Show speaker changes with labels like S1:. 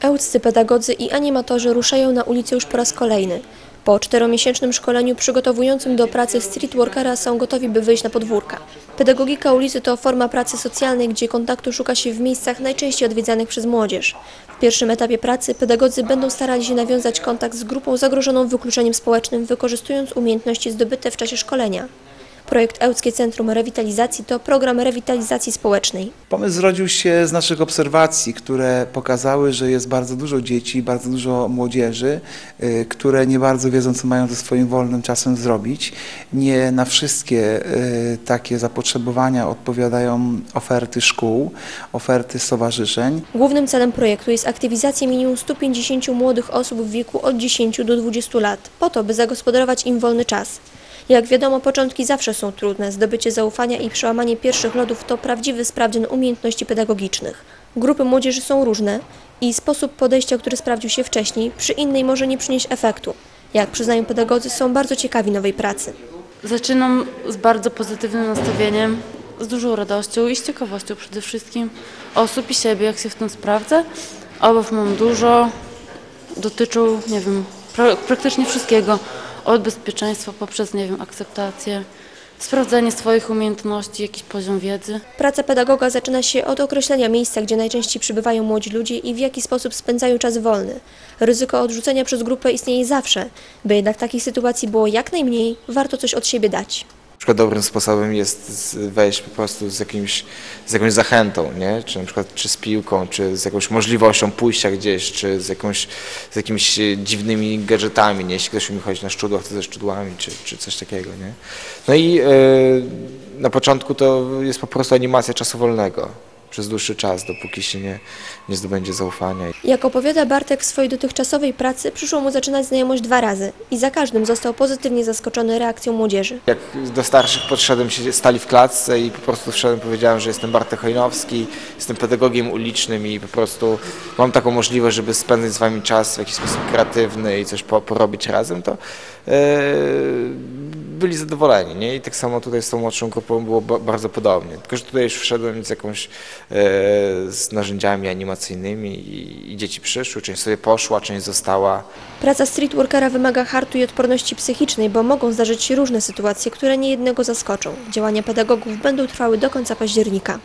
S1: Ełccy pedagodzy i animatorzy ruszają na ulicę już po raz kolejny. Po czteromiesięcznym szkoleniu przygotowującym do pracy streetworkera są gotowi, by wyjść na podwórka. Pedagogika ulicy to forma pracy socjalnej, gdzie kontaktu szuka się w miejscach najczęściej odwiedzanych przez młodzież. W pierwszym etapie pracy pedagodzy będą starali się nawiązać kontakt z grupą zagrożoną wykluczeniem społecznym, wykorzystując umiejętności zdobyte w czasie szkolenia. Projekt Ełckie Centrum Rewitalizacji to program rewitalizacji społecznej.
S2: Pomysł zrodził się z naszych obserwacji, które pokazały, że jest bardzo dużo dzieci, bardzo dużo młodzieży, y, które nie bardzo wiedzą, co mają ze swoim wolnym czasem zrobić. Nie na wszystkie y, takie zapotrzebowania odpowiadają oferty szkół, oferty stowarzyszeń.
S1: Głównym celem projektu jest aktywizacja minimum 150 młodych osób w wieku od 10 do 20 lat, po to, by zagospodarować im wolny czas. Jak wiadomo, początki zawsze są trudne. Zdobycie zaufania i przełamanie pierwszych lodów to prawdziwy sprawdzian umiejętności pedagogicznych. Grupy młodzieży są różne i sposób podejścia, który sprawdził się wcześniej, przy innej może nie przynieść efektu. Jak przyznają pedagodzy, są bardzo ciekawi nowej pracy.
S3: Zaczynam z bardzo pozytywnym nastawieniem, z dużą radością i z ciekawością przede wszystkim osób i siebie, jak się w tym sprawdzę. Obaw mam dużo, dotyczą, nie wiem, pra praktycznie wszystkiego. Od bezpieczeństwa poprzez, nie wiem, akceptację, sprawdzenie swoich umiejętności, jakiś poziom wiedzy.
S1: Praca pedagoga zaczyna się od określenia miejsca, gdzie najczęściej przybywają młodzi ludzie i w jaki sposób spędzają czas wolny. Ryzyko odrzucenia przez grupę istnieje zawsze. By jednak takich sytuacji było jak najmniej, warto coś od siebie dać.
S4: Przykład dobrym sposobem jest wejść po prostu z, jakimś, z jakąś zachętą, nie? czy na przykład czy z piłką, czy z jakąś możliwością pójścia gdzieś, czy z, jakąś, z jakimiś dziwnymi gadżetami, nie? jeśli ktoś umie chodzić na szczudłach, to ze szczudłami, czy, czy coś takiego. Nie? No i e, na początku to jest po prostu animacja czasu wolnego przez dłuższy czas, dopóki się nie, nie zdobędzie zaufania.
S1: Jak opowiada Bartek w swojej dotychczasowej pracy, przyszło mu zaczynać znajomość dwa razy i za każdym został pozytywnie zaskoczony reakcją młodzieży.
S4: Jak do starszych podszedłem, się stali w klatce i po prostu wszedłem, powiedziałem, że jestem Bartek Hojnowski, jestem pedagogiem ulicznym i po prostu mam taką możliwość, żeby spędzać z wami czas w jakiś sposób kreatywny i coś po, porobić razem, to e, byli zadowoleni. Nie? I tak samo tutaj z tą młodszą grupą było ba- bardzo podobnie. Tylko, że tutaj już wszedłem z jakąś, e, z narzędziami animacyjnymi i, i dzieci przyszły, część sobie poszła, część została.
S1: Praca streetworkera wymaga hartu i odporności psychicznej, bo mogą zdarzyć się różne sytuacje, które niejednego zaskoczą. Działania pedagogów będą trwały do końca października.